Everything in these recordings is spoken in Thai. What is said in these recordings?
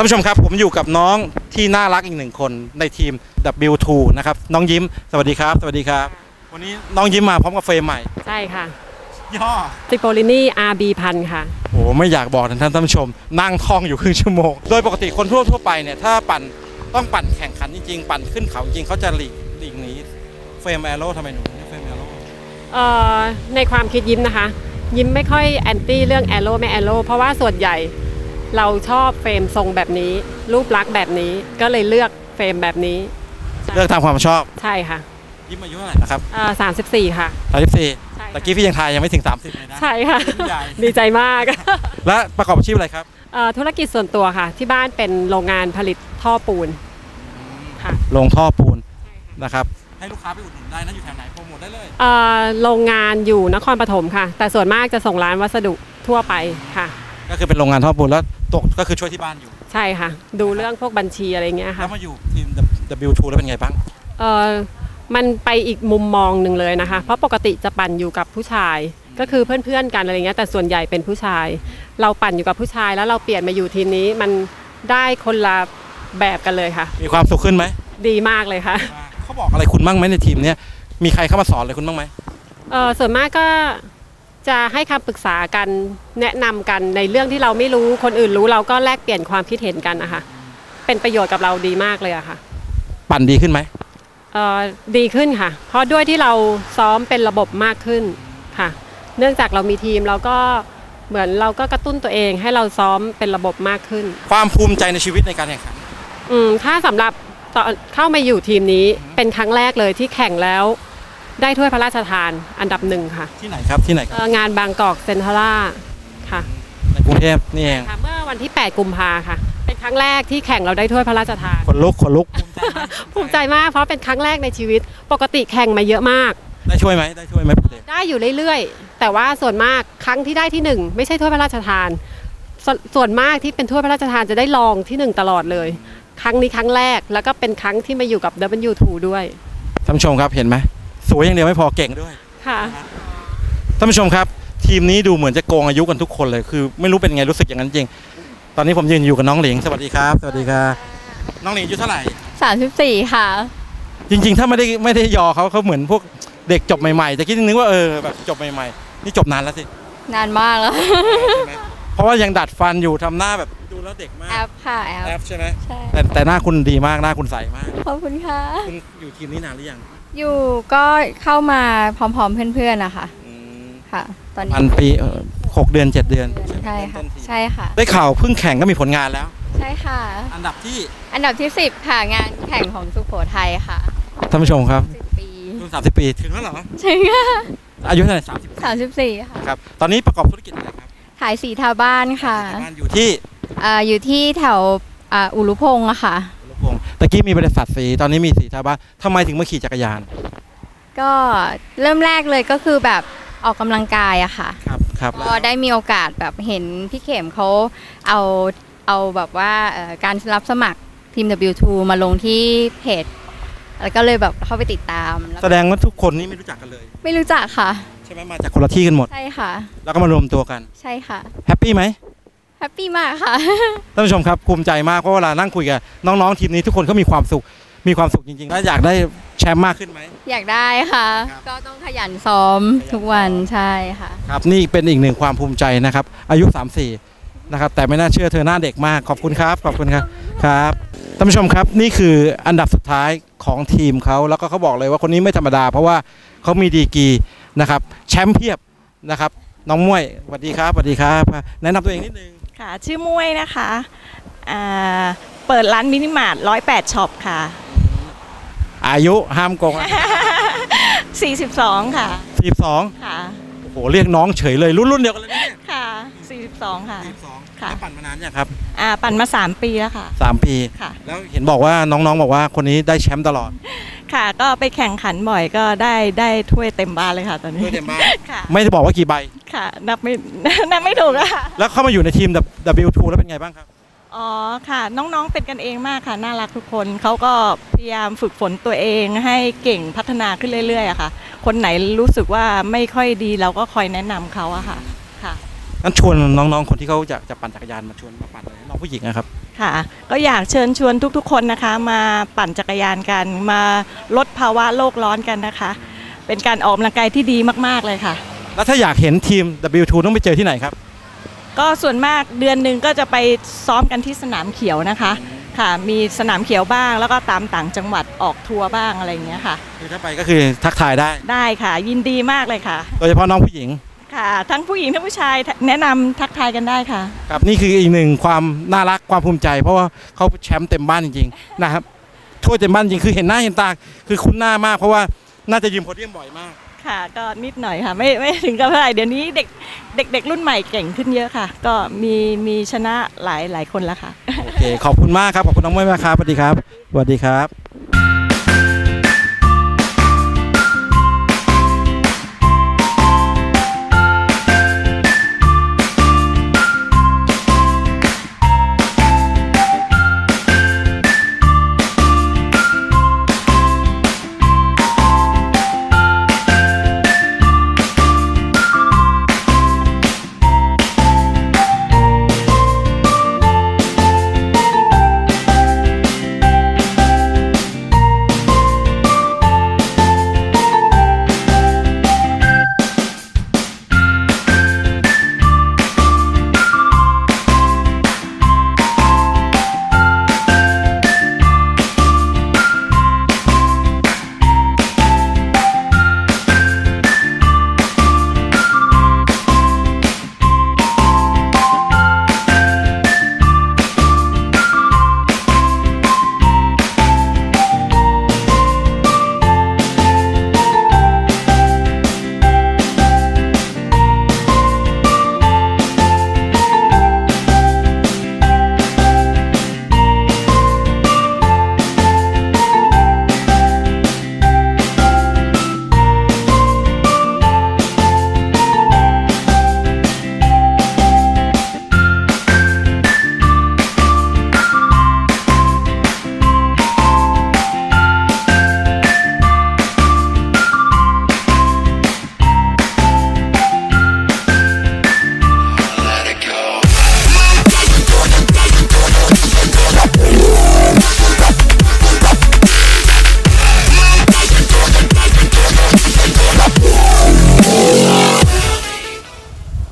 ท่านผู้ชมครับผมอยู่กับน้องที่น่ารักอีกหนึ่งคนในทีม W2 นะครับน้องยิ้มสวัสดีครับ สวัสดีครับ วันนี้น้องยิ้มมาพร้อมกับเฟรมใหม่ใช่ค่ะย่อติโปลินี่ RB พันค่ะโอ้ไม่อยากบอกนะท่านท่านผู้ชม นั่งท่องอยู่ครึ่งชั่วโมง โดยปกติคนทั่วทั่วๆไปเนี่ยถ้าปั่นต้องปั่นแข่งขันจริงๆ ปั่นขึ้นเขาจริงๆเขาจะหลีกหลีกหนีเฟรมแอโร่ทำไมหนูไม่เฟรมแอโร่เอ่อในความคิดยิ้มนะคะ ยิ้มไม่ค่อยแอนตี้เรื่องแอโร่ไม่แอโร่เพราะว่าส่วนใหญ่ เราชอบเฟรมทรงแบบนี้ รูปลักษณ์แบบนี้ก็เลยเลือกเฟรมแบบนี้ เลือกตามความชอบใช่ค่ะยิ้มอายุเท่าไหร่นะครับเอ่อ34 ค่ะ สามสิบสี่ใช่ตะกี้พี่ยังทายยังไม่ถึง 30เลยนะ ใช่ค่ะใหญ่ ดีใจมากและประกอบอาชีพอะไรครับ เอ่อธุรกิจส่วนตัวค่ะ ที่บ้านเป็นโรงงานผลิตท่อปูนค่ะลงท่อปูนนะครับ ให้ลูกค้าไปอุดหนุนได้นะอยู่แถวไหนโปรโมทได้เลย เอ่อโรงงานอยู่นครปฐมค่ะ แต่ส่วนมากจะส่งร้านวัสดุทั่วไปค่ะ ก็คือเป็นโรงงานท่อปูนแล้วตกก็คือช่วยที่บ้านอยู่ ใช่ค่ะ ดูเรื่องพวกบัญชีอะไรเงี้ยแล้ค่ะวมาอยู่ทีม W2 แล้วเป็นไงบ้าง เออมันไปอีกมุมมองหนึ่งเลยนะคะ เพราะปกติจะปั่นอยู่กับผู้ชาย ก็คือเพื่อนๆกันอะไรเงี้ยแต่ส่วนใหญ่เป็นผู้ชาย เราปั่นอยู่กับผู้ชายแล้วเราเปลี่ยนมาอยู่ทีมนี้มันได้คนละแบบกันเลยค่ะ มีความสุขขึ้นไหม ดีมากเลยค่ะ เขาบอกอะไรคุณบ้างไหมในทีมเนี้ยมีใครเข้ามาสอนอะไรคุณบ้างไหมเออส่วนมากก็ จะให้คำปรึกษากันแนะนำกันในเรื่องที่เราไม่รู้คนอื่นรู้เราก็แลกเปลี่ยนความคิดเห็นกันนะคะเป็นประโยชน์กับเราดีมากเลยอะค่ะ ปั่นดีขึ้นไหมเอ่อดีขึ้นค่ะ เพราะด้วยที่เราซ้อมเป็นระบบมากขึ้นค่ะ เนื่องจากเรามีทีมเราก็เหมือนเราก็กระตุ้นตัวเองให้เราซ้อมเป็นระบบมากขึ้น ความภูมิใจในชีวิตในการแข่งขันอืมถ้าสำหรับตอนเข้ามาอยู่ทีมนี้เป็นครั้งแรกเลยที่แข่งแล้ว ได้ถ้วยพระราชทานอันดับหนึ่งค่ะที่ไหนครับที่ไหนคเอ่รับองานบางกอกเซ็นทรัลล่าค่ะในกรุงเทพนี่เองค่ะ เมื่อวันที่ 8 กุมภาค่ะ เป็นครั้งแรกที่แข่งเราได้ถ้วยพระราชทานคนลุกคนลุกภูมิใจมากเพราะเป็นครั้งแรกในชีวิต ปกติแข่งมาเยอะมาก ได้ช่วยไหมได้ช่วยไหมปกติได้อยู่เรื่อยๆ แต่ว่าส่วนมากครั้งที่ได้ที่หนึ่งไม่ใช่ถ้วยพระราชทานสส่วนมากที่เป็นถ้วยพระราชทานจะได้รองที่หนึ่งตลอดเลย ครั้งนี้ครั้งแรกแล้วก็เป็นครั้งที่มาอยู่กับ W2 ด้วย ท่านผู้ชมครับเห็นไหม สวยอย่างเดียวไม่พอเก่งด้วยค่ะท่านผู้ชมครับ ทีมนี้ดูเหมือนจะโกงอายุกันทุกคนเลยคือไม่รู้เป็นไงรู้สึกอย่างนั้นจริง ตอนนี้ผมยืนอยู่กับน้องหลิงสวัสดีครับ สวัสดีครับน้องหลิงอายุเท่าไหร่34ค่ะ จริง ๆ ถ้าไม่ได้ไม่ได้ยอเขาเขาเหมือนพวกเด็กจบใหม่ๆแต่คิดนึกว่าเออแบบจบใหม่ๆนี่จบนานแล้วสินานมากแล้วใช่ไหมเพราะว่ายังดัดฟันอยู่ทำหน้าแบบดูแล้วเด็กมากแอปค่ะแอปแอปใช่ไหมใช่แต่แต่หน้าคุณดีมากหน้าคุณใสมากขอบคุณค่ะคุณอยู่ทีมนี้นานหรือยัง อยู่ก็เข้ามาพร้อมๆเพื่อนๆนะคะอืมค่ะ ตอนนี้พันปีเออหกเดือนเจ็ดเดือนใช่ค่ะต้นทีมใช่ค่ะ ได้ข่าวเพิ่งแข่งก็มีผลงานแล้ว ใช่ค่ะ อันดับที่อันดับที่ 10 ค่ะงานแข่งของสุโขทัยค่ะท่านผู้ชมครับ10ปีรุ่นสามสิบปีถึงแล้วเหรอใช่ค่ะอายุเท่าไหร่สามสิบ34 ค่ะ ครับตอนนี้ประกอบธุรกิจอะไรครับขายสีทาบ้านค่ะ บ้านอยู่ที่ อ่าอยู่ที่แถวอ่าอุรุพงศ์อะค่ะลูกพงศ์ ตะกี้มีบริษัทสี ตอนนี้มีสีทาบ้านทำไมถึงมาขี่จักรยาน ก็เริ่มแรกเลยก็คือแบบออกกำลังกายอะค่ะ ครับครับก็ได้มีโอกาสแบบเห็นพี่เข็มเขาเอาเอาแบบว่าเอ่อการรับสมัครทีม W2 มาลงที่เพจ แล้วก็เลยแบบเข้าไปติดตามแล้วแสดงว่าทุกคนนี่ไม่รู้จักกันเลย ไม่รู้จักค่ะ ใช่ไหมมาจากคนละที่กันหมด ใช่ค่ะ แล้วก็มารวมตัวกัน ใช่ค่ะ แฮปปี้ไหม แฮปปี้มากค่ะ ท่านผู้ชมครับภูมิใจมากเพราะเวลานั่งคุยกับน้องๆทีมนี้ทุกคนก็มีความสุขมีความสุขจริงๆแล้วอยากได้แชมป์มากขึ้นไหม อยากได้ค่ะครับก็ต้องขยันซ้อมทุกวันใช่ค่ะ ครับนี่เป็นอีกหนึ่งความภูมิใจนะครับ อายุ 34 นะครับ แต่ไม่น่าเชื่อเธอหน้าเด็กมาก ขอบคุณครับ ขอบคุณครับครับท่านผู้ชมครับนี่คืออันดับสุดท้ายของทีมเขาแล้วก็เขาบอกเลยว่าคนนี้ไม่ธรรมดา เพราะว่าเขามีดีกรีนะครับแชมป์เพียบนะครับ น้องมวยสวัสดีครับสวัสดีครับ แนะนำตัวเองนิดนึง ค่ะ ชื่อมุ้ยนะคะอ่าเปิดร้านมินิมาร์ทร้อยแปดช็อปค่ะ อายุห้ามโกง42 ค่ะ42ค่ะ โอ้โห เรียกน้องเฉยเลยรุ่นรุ่นเดียวกันเลยนะเนี่ยค่ะ 42 ค่ะ42ค่ะ แล้วปั่นมานานยังครับอ่าปั่นมา 3 ปีแล้วค่ะ สามปี ค่ะ แล้วเห็นบอกว่าน้องๆบอกว่าคนนี้ได้แชมป์ตลอด ค่ะ ก็ไปแข่งขันบ่อยก็ได้ได้ถ้วยเต็มบ้านเลยค่ะ ตอนนี้ถ้วยเต็มบ้าน ค่ะไม่ได้บอกว่ากี่ใบ ค่ะ นับไม่ นับไม่ถูกอะค่ะ แล้วเข้ามาอยู่ในทีม W2 แล้วเป็นไงบ้างครับ อ๋อค่ะน้องๆเป็นกันเองมากค่ะ น่ารักทุกคนเขาก็พยายามฝึกฝนตัวเองให้เก่งพัฒนาขึ้นเรื่อยๆอะค่ะ คนไหนรู้สึกว่าไม่ค่อยดีเราก็คอยแนะนำเขาอะค่ะค่ะ งั้นชวนน้องๆ คนที่เขาอยากจะปั่นจักรยานมาชวนมาปั่นเลยน้องผู้หญิงนะครับ ค่ะก็อยากเชิญชวนทุกๆ คนนะคะ มาปั่นจักรยานกัน มาลดภาวะโลกร้อนกันนะคะ เป็นการออกกำลังกายที่ดีมากๆเลยค่ะ แล้วถ้าอยากเห็นทีม W2 ต้องไปเจอที่ไหนครับ ก็ส่วนมากเดือนหนึ่งก็จะไปซ้อมกันที่สนามเขียวนะคะ ค่ะ มีสนามเขียวบ้าง แล้วก็ตามต่างจังหวัดออกทัวร์บ้างอะไรอย่างเงี้ยค่ะคือถ้าไปก็คือทักทายได้ได้ค่ะ ยินดีมากเลยค่ะ โดยเฉพาะน้องผู้หญิง ค่ะ ทั้งผู้หญิงทั้งผู้ชายแนะนำทักทายกันได้ค่ะ ครับนี่คืออีกหนึ่งความน่ารักความภูมิใจ เพราะว่าเขาแชมป์เต็มบ้านจริงๆนะครับถ้วยเต็มบ้านจริงคือเห็นหน้าเห็นตาคือคุ้นหน้ามาก เพราะว่าน่าจะยืมโพเดียมบ่อยมาก ค่ะ ก็นิดหน่อยค่ะ ไม่ไม่ถึงกับเท่าไหร่เดี๋ยวนี้เด็กเด็กเด็กรุ่นใหม่เก่งขึ้นเยอะค่ะ ก็มีมีชนะหลายหลายคนแล้วค่ะ โอเค ขอบคุณมากครับ ขอบคุณน้องม้อยมากครับสวัสดีครับสวัสดีครับ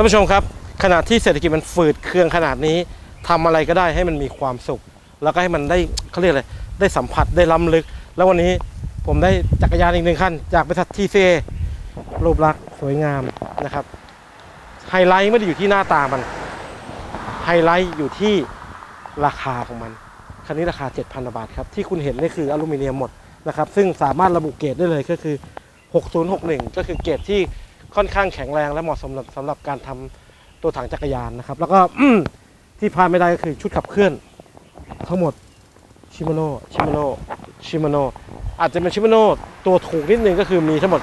านผู้ชมครับ ขณะที่เศรษฐกิจมันฝืดเคืองขนาดนี้ทำอะไรก็ได้ให้มันมีความสุข แล้วก็ให้มันได้เขาเรียกอะไรได้สัมผัสได้ล้ำลึก แล้ววันนี้ผมได้จักรยานอีกหนึ่งคันจากบริษัททีเซรูปลักษณ์สวยงามนะครับไฮไลท์ไม่ได้อยู่ที่หน้าตามันไฮไลท์อยู่ที่ราคาของมันคันนี้ราคา 7,000 บาทครับ ที่คุณเห็นนี่คืออลูมิเนียมหมดนะครับ ซึ่งสามารถระบุเกรดได้เลยก็คือ 6061 ก็คือเกรดที่ ค่อนข้างแข็งแรงและเหมาะสมสำหรับสำหรับการทำตัวถังจักรยานนะครับ แล้วก็ที่พลาดไม่ได้ก็คือชุดขับเคลื่อนทั้งหมดชิมโนชิมโนชิมโนอาจจะเป็นชิมโนตัวถูกนิดนึงก็คือมีทั้งหมด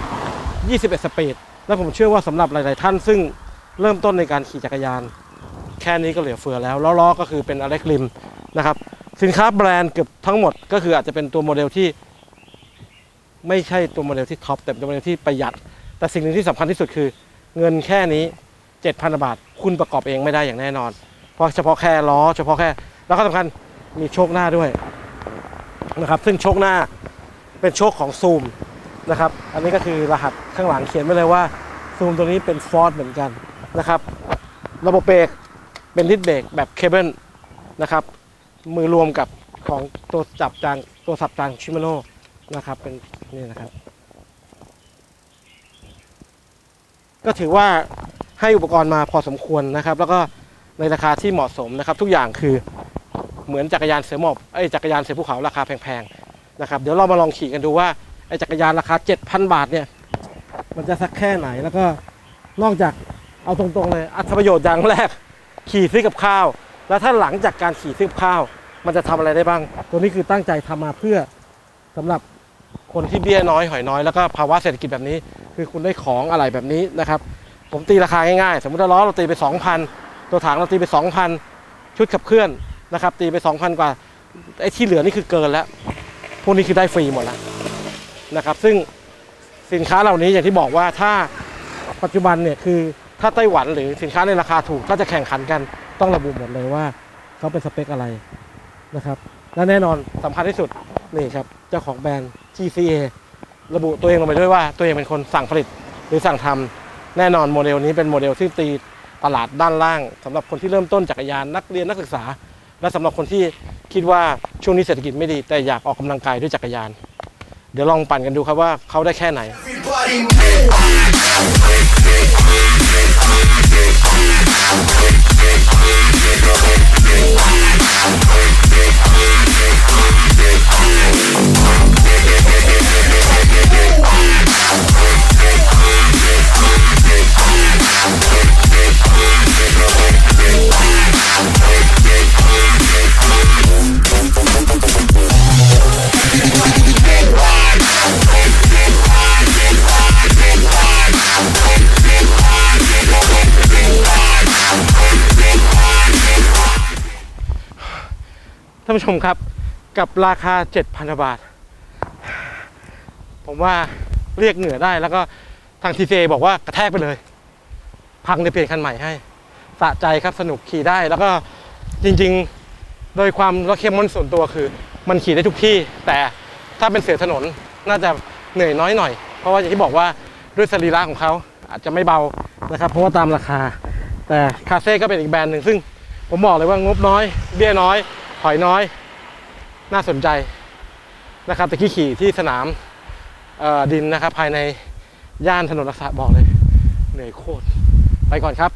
21 สปีด และผมเชื่อว่าสำหรับหลาย ๆ ท่านซึ่งเริ่มต้นในการขี่จักรยาน แค่นี้ก็เหลือเฟือแล้วแล้วล้อก็คือเป็นอเล็กริมนะครับ สินค้าแบรนด์เกือบทั้งหมดก็คืออาจจะเป็นตัวโมเดลที่ ไม่ใช่ตัวโมเดลที่ท็อปแต่เป็นตัวโมเดลที่ประหยัด แต่สิ่งหนึ่งที่สำคัญที่สุดคือ เงินแค่นี้ 7,000 บาท คุณประกอบเองไม่ได้อย่างแน่นอน เพราะเฉพาะแค่ล้อ เฉพาะแค่ แล้วก็สำคัญมีโชคหน้าด้วยนะครับ ซึ่งโชคหน้าเป็นโชคของซูมนะครับ อันนี้ก็คือรหัสข้างหลังเขียนไว้เลยว่าซูมตัวนี้เป็นฟอร์ดเหมือนกันนะครับ ระบบเบรกเป็นดิสเบรกแบบเคเบิลนะครับ มือรวมกับของตัวจับจางตัวสับจางชิมาโนนะครับ เป็นนี่นะครับ ก็ถือว่าให้อุปกรณ์มาพอสมควรนะครับ แล้วก็ในราคาที่เหมาะสมนะครับ ทุกอย่างคือเหมือนจักรยานเสือหมอบไอ้จักรยานเสือภูเขาราคาแพงๆนะครับเดี๋ยวเรามาลองขี่กันดูว่าไอ้จักรยานราคา 7,000 บาทเนี่ยมันจะสักแค่ไหนแล้วก็นอกจากเอาตรงๆเลยอัตประโยชน์อย่างแรกขี่ซื้อกับข้าว แล้วถ้าหลังจากการขี่ซื้อกับข้าว มันจะทำอะไรได้บ้าง ตัวนี้คือตั้งใจทำมาเพื่อสำหรับ คนที่เบี้ยน้อยหอยน้อยแล้วก็ภาวะเศรษฐกิจแบบนี้ คือคุณได้ของอะไรแบบนี้นะครับ ผมตีราคาง่ายๆ สมมติว่าล้อเราตีไป 2,000 ตัวถังเราตีไป 2,000 ชุดขับเคลื่อนนะครับ ตีไป 2,000 กว่าไอ้ที่เหลือนี่คือเกินแล้ว พวกนี้คือได้ฟรีหมดแล้วนะครับ ซึ่งสินค้าเหล่านี้อย่างที่บอกว่าถ้าปัจจุบันเนี่ยคือถ้าไต้หวันหรือสินค้าในราคาถูกถ้าจะแข่งขันกันต้องระบุหมดเลยว่าเขาเป็นสเปคอะไรนะครับและแน่นอนสำคัญที่สุด นี่ครับเจ้าของแบรนด์ GCA ระบุตัวเองลงไปด้วยว่าตัวเองเป็นคนสั่งผลิตหรือสั่งทำแน่นอนโมเดลนี้เป็นโมเดลที่ตีตลาดด้านล่างสำหรับคนที่เริ่มต้นจักรยานนักเรียนนักศึกษา และสำหรับคนที่คิดว่าช่วงนี้เศรษฐกิจไม่ดี แต่อยากออกกำลังกายด้วยจักรยาน เดี๋ยวลองปั่นกันดูครับว่าเขาได้แค่ไหน ท่านผู้ชมครับ กับราคา 7,000 บาท ผมว่าเรียกเหงื่อได้แล้วก็ทางทีเบอกว่ากระแทกไปเลย พังเลยเปลี่ยนคันใหม่ให้สะใจครับสนุกขี่ได้แล้วก็จริงๆ โดยความระเข้มมันส่วนตัวคือ มันขี่ได้ทุกที่ แต่ถ้าเป็นเสือถนนน่าจะเหนื่อยน้อยหน่อย เพราะว่าอย่างที่บอกว่าด้วยสรีระของเขาอาจจะไม่เบานะครับ เพราะว่าตามราคา แต่คาเซ่ก็เป็นอีกแบรนด์หนึ่งซึ่งผมบอกเลยว่างบน้อย เบี้ยน้อย ถอยน้อย น่าสนใจนะครับตะกี้ขี่ที่สนามดินนะครับ ภายในย่านถนนรักษาบอกเลย เหนื่อยโคตร ไปก่อนครับ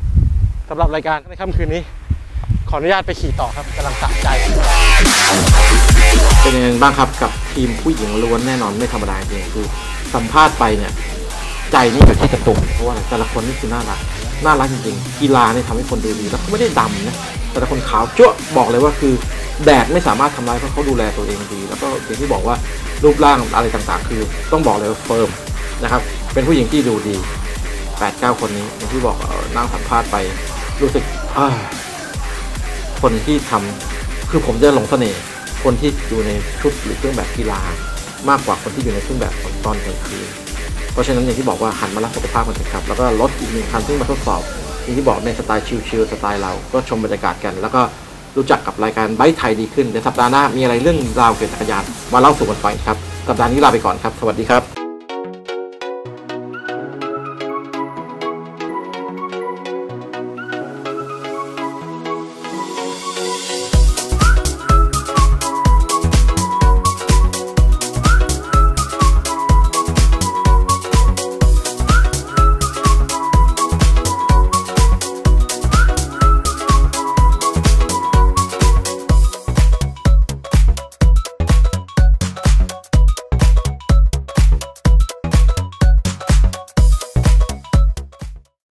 สำหรับรายการในค่ำคืนนี้ ขออนุญาตไปขี่ต่อครับกำลังสะใจ เป็นยังไงบ้างครับกับทีมผู้หญิงล้วนแน่นอนไม่ธรรมดาจริงคือสัมภาษณ์ไปเนี่ยใจนี่อยู่ที่กระตุกเพราะว่าแต่ละคนนี่คือน่ารักน่ารักจริงๆกีฬาเนี่ยทำให้คนดูดีแล้วเขาไม่ได้ดำนะแต่ละคนขาวจั่วบอกเลยว่าคือ แดดไม่สามารถทำร้ายเพราะเขาดูแลตัวเองดี แล้วก็อย่างที่บอกว่ารูปร่างอะไรต่างๆ คือต้องบอกเลยว่าเฟิร์มนะครับเป็นผู้หญิงที่ดูดี8ปดเก้าคนนี้อย่างที่บอกนั่งสัมภาษณ์ไปรู้สึกคนที่ทำคือผมจะหลงเสน่ห์คนที่อยู่ในชุดหรือเครื่องแบบกีฬามากกว่าคนที่อยู่ในเครื่องแบบตอนตอนกลางคืนเพราะฉะนั้นอย่างที่บอกว่าหันมารักสุขภาพกันเถอะครับแล้วก็รถอีกหนึ่งคันซึ่งมาทดสอบอย่างที่บอกในสไตล์ชิลๆสไตล์เราก็ชมบรรยากาศกัน แล้วก็ รู้จักกับรายการไบค์ไทยดีขึ้นเดี๋ยวสัปดาห์หน้ามีอะไรเรื่องราวเกี่ยวกับจักรยานมาเล่าสู่กันฟังครับสัปดาห์นี้ลาไปก่อนครับ สวัสดีครับ